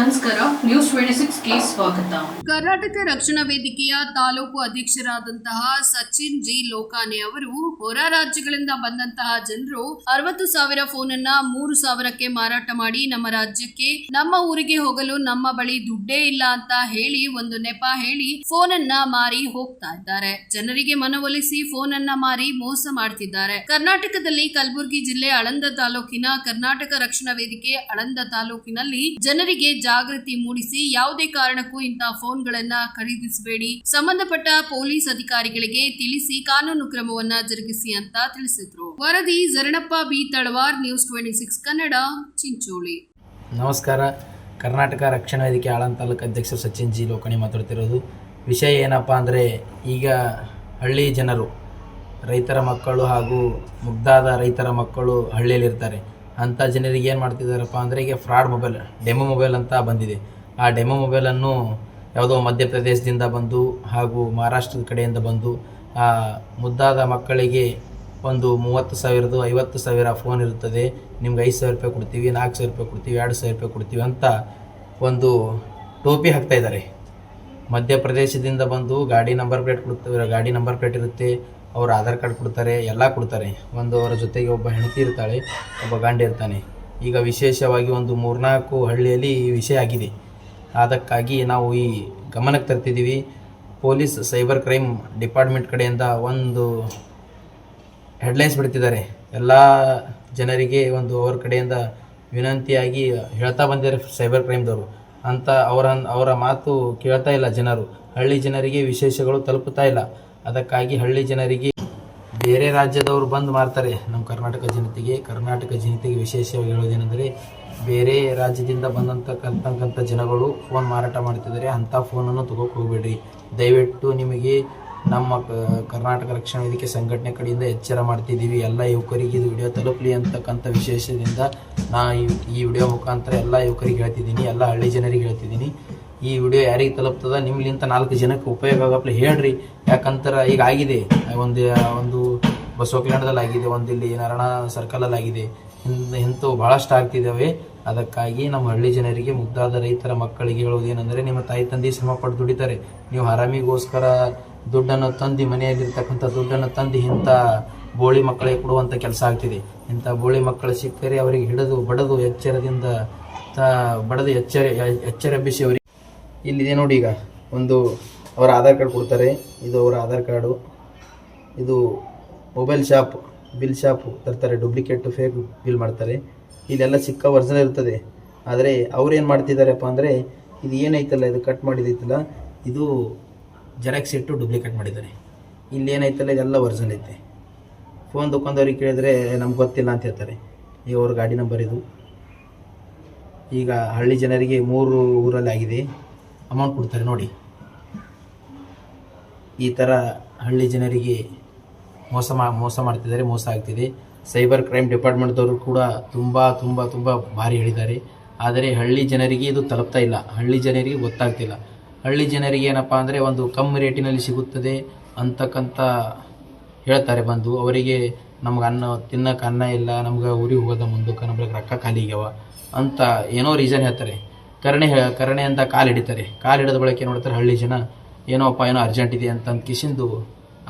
ನಮಸ್ಕಾರ news twenty ಸಿಕ್ಸ್ಗೆ ಸ್ವಾಗತ. ಕರ್ನಾಟಕ ರಕ್ಷಣಾ ವೇದಿಕೆಯ ತಾಲೂಕು ಅಧ್ಯಕ್ಷರಾದಂತಹ ಸಚಿನ್ ಜಿ ಲೋಕಾನೆ ಅವರು, ಹೊರ ರಾಜ್ಯಗಳಿಂದ ಬಂದಂತಹ ಜನರು ಅರವತ್ತು ಸಾವಿರ ಫೋನ್ ಅನ್ನ ಮೂರು ಸಾವಿರಕ್ಕೆ ಮಾರಾಟ ಮಾಡಿ ನಮ್ಮ ರಾಜ್ಯಕ್ಕೆ, ನಮ್ಮ ಊರಿಗೆ ಹೋಗಲು ನಮ್ಮ ಬಳಿ ದುಡ್ಡೇ ಇಲ್ಲ ಅಂತ ಹೇಳಿ ಒಂದು ನೆಪ ಹೇಳಿ ಫೋನ್ ಅನ್ನ ಮಾರಿ ಹೋಗ್ತಾ ಇದ್ದಾರೆ. ಜನರಿಗೆ ಮನವೊಲಿಸಿ ಫೋನ್ ಅನ್ನ ಮಾರಿ ಮೋಸ ಮಾಡ್ತಿದ್ದಾರೆ. ಕರ್ನಾಟಕದಲ್ಲಿ ಕಲಬುರಗಿ ಜಿಲ್ಲೆ ಆಳಂದ ತಾಲೂಕಿನ ಕರ್ನಾಟಕ ರಕ್ಷಣಾ ವೇದಿಕೆ ಆಳಂದ ತಾಲೂಕಿನಲ್ಲಿ ಜನರಿಗೆ ಜಾಗೃತಿ ಮೂಡಿಸಿ ಯಾವುದೇ ಕಾರಣಕ್ಕೂ ಇಂತಹ ಫೋನ್ಗಳನ್ನ ಖರೀದಿಸಬೇಡಿ. ಸಂಬಂಧಪಟ್ಟ ಪೊಲೀಸ್ ಅಧಿಕಾರಿಗಳಿಗೆ ತಿಳಿಸಿ ಕಾನೂನು ಕ್ರಮವನ್ನ ಜರುಗಿಸಿ ಅಂತ ತಿಳಿಸಿದ್ರು. ವರದಿ Jaranappa B. Talawar, news twenty six Kannada, Chincholi. ನಮಸ್ಕಾರ. ಕರ್ನಾಟಕ ರಕ್ಷಣಾ ವೇದಿಕೆ ತಾಲೂಕು ಅಧ್ಯಕ್ಷ ಸಚಿನ್ ಜಿ ಲೋಕಣಿ ಮಾತಾಡ್ತಿರೋದು. ವಿಷಯ ಏನಪ್ಪ ಅಂದರೆ ಈಗ ಹಳ್ಳಿ ಜನರು ರೈತರ ಮಕ್ಕಳು ಹಾಗೂ ಮುಗ್ಧಾದ ರೈತರ ಮಕ್ಕಳು ಹಳ್ಳಿಯಲ್ಲಿರ್ತಾರೆ. ಅಂಥ ಜನರಿಗೆ ಏನು ಮಾಡ್ತಿದ್ದಾರಪ್ಪ ಅಂದರೆ ಈಗ ಫ್ರಾಡ್ ಮೊಬೈಲ್, ಡೆಮೋ ಮೊಬೈಲ್ ಅಂತ ಬಂದಿದೆ. ಆ ಡೆಮೋ ಮೊಬೈಲನ್ನು ಯಾವುದೋ ಮಧ್ಯಪ್ರದೇಶದಿಂದ ಬಂದು ಹಾಗೂ ಮಹಾರಾಷ್ಟ್ರದ ಕಡೆಯಿಂದ ಬಂದು, ಆ ಮುದ್ದಾದ ಮಕ್ಕಳಿಗೆ ಒಂದು ಮೂವತ್ತು ಸಾವಿರದ್ದು ಐವತ್ತು ಸಾವಿರ ಫೋನ್ ಇರುತ್ತದೆ. ನಿಮ್ಗೆ ಐದು ಸಾವಿರ ರೂಪಾಯಿ ಕೊಡ್ತೀವಿ, ನಾಲ್ಕು ಸಾವಿರ ರೂಪಾಯಿ ಕೊಡ್ತೀವಿ, ಎರಡು ಸಾವಿರ ರೂಪಾಯಿ ಕೊಡ್ತೀವಿ ಅಂತ ಒಂದು ಟೋಪಿ ಹಾಕ್ತಾ ಇದ್ದಾರೆ. ಮಧ್ಯಪ್ರದೇಶದಿಂದ ಬಂದು ಗಾಡಿ ನಂಬರ್ ಪ್ಲೇಟ್ ಕೊಡ್ತಾರೆ ಗಾಡಿ ನಂಬರ್ ಪ್ಲೇಟ್ ಇರುತ್ತೆ. ಅವ್ರ ಆಧಾರ್ ಕಾರ್ಡ್ ಕೊಡ್ತಾರೆ, ಎಲ್ಲ ಕೊಡ್ತಾರೆ. ಒಂದು ಅವರ ಜೊತೆಗೆ ಒಬ್ಬ ಹೆಂಡತಿ ಇರ್ತಾಳೆ, ಒಬ್ಬ ಗಂಡ ಇರ್ತಾನೆ. ಈಗ ವಿಶೇಷವಾಗಿ ಒಂದು ಮೂರ್ನಾಲ್ಕು ಹಳ್ಳಿಯಲ್ಲಿ ಈ ವಿಷಯ ಆಗಿದೆ. ಅದಕ್ಕಾಗಿ ನಾವು ಈ ಗಮನಕ್ಕೆ ತರ್ತಿದ್ದೀವಿ. ಪೊಲೀಸ್ ಸೈಬರ್ ಕ್ರೈಮ್ ಡಿಪಾರ್ಟ್ಮೆಂಟ್ ಕಡೆಯಿಂದ ಒಂದು ಹೆಡ್ಲೈನ್ಸ್ ಬಿಡ್ತಿದ್ದಾರೆ. ಎಲ್ಲ ಜನರಿಗೆ ಒಂದು ಅವ್ರ ಕಡೆಯಿಂದ ವಿನಂತಿಯಾಗಿ ಹೇಳ್ತಾ ಬಂದಿದ್ದಾರೆ ಸೈಬರ್ ಕ್ರೈಮ್ದವರು. ಅಂತ ಅವರ ಅವರ ಮಾತು ಕೇಳ್ತಾ ಇಲ್ಲ ಜನರು. ಹಳ್ಳಿ ಜನರಿಗೆ ವಿಶೇಷಗಳು ತಲುಪುತ್ತಾ ಇಲ್ಲ. ಅದಕ್ಕಾಗಿ ಹಳ್ಳಿ ಜನರಿಗೆ ಬೇರೆ ರಾಜ್ಯದವರು ಬಂದು ಮಾರ್ತಾರೆ ನಮ್ಮ ಕರ್ನಾಟಕ ಜನತೆಗೆ ಕರ್ನಾಟಕ ಜನತೆಗೆ ವಿಶೇಷವಾಗಿ ಹೇಳೋದೇನೆಂದರೆ ಬೇರೆ ರಾಜ್ಯದಿಂದ ಬಂದಂತಕ್ಕಂತಕ್ಕಂಥ ಜನಗಳು ಫೋನ್ ಮಾರಾಟ ಮಾಡ್ತಿದ್ದಾರೆ. ಅಂಥ ಫೋನನ್ನು ತಗೋಕೆ ಹೋಗಬೇಡ್ರಿ. ದಯವಿಟ್ಟು ನಿಮಗೆ ನಮ್ಮ ಕರ್ನಾಟಕ ರಕ್ಷಣಾ ವೇದಿಕೆ ಸಂಘಟನೆ ಕಡೆಯಿಂದ ಎಚ್ಚರ ಮಾಡ್ತಿದ್ದೀವಿ. ಎಲ್ಲ ಯುವಕರಿಗೆ ಇದು ವಿಡಿಯೋ ತಲುಪಲಿ ಅಂತಕ್ಕಂಥ ವಿಶೇಷದಿಂದ ನಾ ಈ ಈ ವಿಡಿಯೋ ಮುಖಾಂತರ ಎಲ್ಲ ಯುವಕರಿಗೆ ಹೇಳ್ತಿದ್ದೀನಿ. ಎಲ್ಲ ಹಳ್ಳಿ ಜನರಿಗೆ ಹೇಳ್ತಿದ್ದೀನಿ. ಈ ವಿಡಿಯೋ ಯಾರಿಗೆ ತಲುಪ್ತದ ನಿಮ್ಲಿಂತ ನಾಲ್ಕು ಜನಕ್ಕೆ ಉಪಯೋಗ ಆಗಪ್ಲೆ ಹೇಳ್ರಿ. ಯಾಕಂತರ ಈಗ ಆಗಿದೆ, ಒಂದು ಒಂದು ಬಸವ ಕಲ್ಯಾಣದಲ್ಲಿ ಆಗಿದೆ ಒಂದು ಇಲ್ಲಿ ನಾರಾಯಣ ಸರ್ಕಲಲ್ಲಿ ಆಗಿದೆ ಇಂಥ ಇಂಥವು ಭಾಳಷ್ಟು ಆಗ್ತಿದ್ದಾವೆ. ಅದಕ್ಕಾಗಿ ನಮ್ಮ ಹಳ್ಳಿ ಜನರಿಗೆ ಮುದ್ದಾದ ರೈತರ ಮಕ್ಕಳಿಗೆ ಹೇಳುವುದೇನೆಂದರೆ ನಿಮ್ಮ ತಾಯಿ ತಂದೆ ಶ್ರಮ ಪಟ್ಟು ದುಡಿತಾರೆ. ನೀವು ಆರಾಮಿಗೋಸ್ಕರ ದುಡ್ಡನ್ನು ತಂದು ಮನೆಯಲ್ಲಿರ್ತಕ್ಕಂಥ ದುಡ್ಡನ್ನು ತಂದು ಇಂಥ ಬೋಳಿ ಮಕ್ಕಳಿಗೆ ಕೊಡುವಂಥ ಕೆಲಸ ಆಗ್ತಿದೆ. ಇಂಥ ಬೋಳಿ ಮಕ್ಕಳು ಸಿಕ್ಕರೆ ಅವರಿಗೆ ಹಿಡಿದು, ಬಡದು ಎಚ್ಚರದಿಂದ ಬಡದು ಎಚ್ಚರ ಎಚ್ಚರ ಅವರಿಗೆ ಇಲ್ಲಿದೆ ನೋಡಿ ಈಗ. ಒಂದು ಅವರ ಆಧಾರ್ ಕಾರ್ಡ್ ಕೊಡ್ತಾರೆ. ಇದು ಅವರ ಆಧಾರ್ ಕಾರ್ಡು. ಇದು ಮೊಬೈಲ್ ಶಾಪ್, ಬಿಲ್ ಶಾಪ್ ತರ್ತಾರೆ. ಡೂಪ್ಲಿಕೇಟ್, ಫೇಕ್ ಬಿಲ್ ಮಾಡ್ತಾರೆ. ಇಲ್ಲೆಲ್ಲ ಸಿಕ್ಕ ವರ್ಜನ್ ಇರ್ತದೆ. ಆದರೆ ಅವ್ರು ಏನು ಮಾಡ್ತಿದ್ದಾರಪ್ಪ ಅಂದರೆ, ಇದು ಏನೈತಲ್ಲ ಇದು ಕಟ್ ಮಾಡಿದೈತಲ್ಲ, ಇದು ಜೆರಾಕ್ಸ್ ಇಟ್ಟು ಡೂಪ್ಲಿಕೇಟ್ ಮಾಡಿದ್ದಾರೆ. ಇಲ್ಲಿ ಏನೈತಲ್ಲ ಇದೆಲ್ಲ ವರ್ಜನ್ ಐತೆ. ಫೋನ್ ದುಕಾನ್ದವ್ರಿಗೆ ಕೇಳಿದ್ರೆ, ನಮ್ಗೆ ಗೊತ್ತಿಲ್ಲ ಅಂತ ಹೇಳ್ತಾರೆ. ಈಗ ಅವ್ರ ಗಾಡಿ ನಂಬರ್ ಇದು. ಈಗ ಹಳ್ಳಿ ಜನರಿಗೆ ಮೂರು ಊರಲ್ಲಿ ಆಗಿದೆ. ಅಮೌಂಟ್ ಕೊಡ್ತಾರೆ, ನೋಡಿ. ಈ ಥರ ಹಳ್ಳಿ ಜನರಿಗೆ ಮೋಸ ಮಾ, ಮೋಸ ಮಾಡ್ತಿದ್ದಾರೆ, ಮೋಸ ಆಗ್ತಿದೆ. ಸೈಬರ್ ಕ್ರೈಮ್ ಡಿಪಾರ್ಟ್ಮೆಂಟ್ದವರು ಕೂಡ ತುಂಬ ತುಂಬ ತುಂಬ ಭಾರಿ ಹೇಳಿದ್ದಾರೆ. ಆದರೆ ಹಳ್ಳಿ ಜನರಿಗೆ ಇದು ತಲುಪ್ತಾ ಇಲ್ಲ. ಹಳ್ಳಿ ಜನರಿಗೆ ಗೊತ್ತಾಗ್ತಿಲ್ಲ ಹಳ್ಳಿ ಜನರಿಗೆ ಏನಪ್ಪ ಅಂದರೆ ಒಂದು ಕಮ್ಮಿ ರೇಟಿನಲ್ಲಿ ಸಿಗುತ್ತದೆ ಅಂತಕ್ಕಂಥ ಹೇಳ್ತಾರೆ ಬಂದು. ಅವರಿಗೆ ನಮ್ಗೆ ಅನ್ನ, ತಿನ್ನಕ್ಕೆ ಅನ್ನ ಇಲ್ಲ, ನಮ್ಗೆ ಊರಿಗೆ ಹೋಗೋದ ಮುಂದಕ್ಕೆ ನಮ್ಗೆ ರೊಕ್ಕ ಖಾಲಿ ಆಗ್ಯಾವ ಅಂತ ಏನೋ ರೀಸನ್ ಹೇಳ್ತಾರೆ. ಕರಣೆ ಕರಣೆ ಅಂತ ಕಾಲು ಹಿಡಿತಾರೆ. ಕಾಲು ಹಿಡಿದ ಬಳಿಕ ಏನು ಮಾಡ್ತಾರೆ, ಹಳ್ಳಿ ಜನ ಏನೋಪ್ಪ ಏನೋ ಅರ್ಜೆಂಟ್ ಇದೆ ಅಂತ ಕಿಶಿಂದು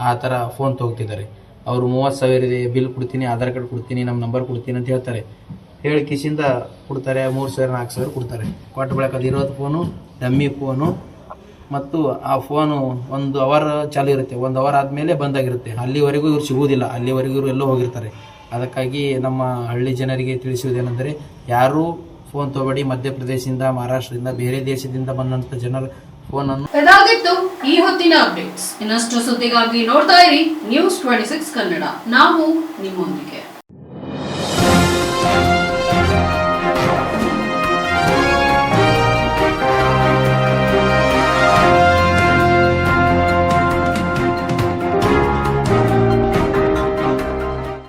ಆ ಥರ ಫೋನ್ ತೊಗೊತಿದ್ದಾರೆ. ಅವರು ಮೂವತ್ತು ಸಾವಿರ ಇದೆ ಬಿಲ್ ಕೊಡ್ತೀನಿ, ಆಧಾರ್ ಕಾರ್ಡ್ ಕೊಡ್ತೀನಿ ನಮ್ಮ ನಂಬರ್ ಕೊಡ್ತೀನಿ ಅಂತ ಹೇಳ್ತಾರೆ. ಹೇಳಿ ಕಿಶಿಂದ ಕೊಡ್ತಾರೆ, ಮೂರು ಸಾವಿರ, ನಾಲ್ಕು ಸಾವಿರ ಕೊಡ್ತಾರೆ. ಕೊಟ್ಟ ಬಳಿಕ ಇರೋದು ಫೋನು ಡಮ್ಮಿ ಫೋನು ಮತ್ತು ಆ ಫೋನು ಒಂದು ಅವರ್ ಚಾಲು ಇರುತ್ತೆ. ಒಂದು ಅವರ್ ಆದಮೇಲೆ ಬಂದಾಗಿರುತ್ತೆ. ಅಲ್ಲಿವರೆಗೂ ಇವ್ರು ಸಿಗುವುದಿಲ್ಲ. ಅಲ್ಲಿವರೆಗೂ ಇವರು ಎಲ್ಲೋ ಹೋಗಿರ್ತಾರೆ. ಅದಕ್ಕಾಗಿ ನಮ್ಮ ಹಳ್ಳಿ ಜನರಿಗೆ ತಿಳಿಸುವುದೇನೆಂದರೆ, ಯಾರೂ ಫೋನ್ ತಗೋಬೇಡಿ ಮಧ್ಯಪ್ರದೇಶದಿಂದ, ಮಹಾರಾಷ್ಟ್ರದಿಂದ, ಬೇರೆ ದೇಶದಿಂದ ಬಂದಂತ ಜನರ ಅನ್ನು ಇದಾಗಿತ್ತು ಈ ಹೊತ್ತಿನ ಅಪ್ಡೇಟ್ಸ್. ಇನ್ನಷ್ಟು ಸುದ್ದಿಗಾಗಿ ನೋಡ್ತಾ ಇರಿ ನ್ಯೂಸ್ ಟ್ವೆಂಟಿ ಸಿಕ್ಸ್ ಕನ್ನಡ. ನಾವು ನಿಮ್ಮೊಂದಿಗೆ.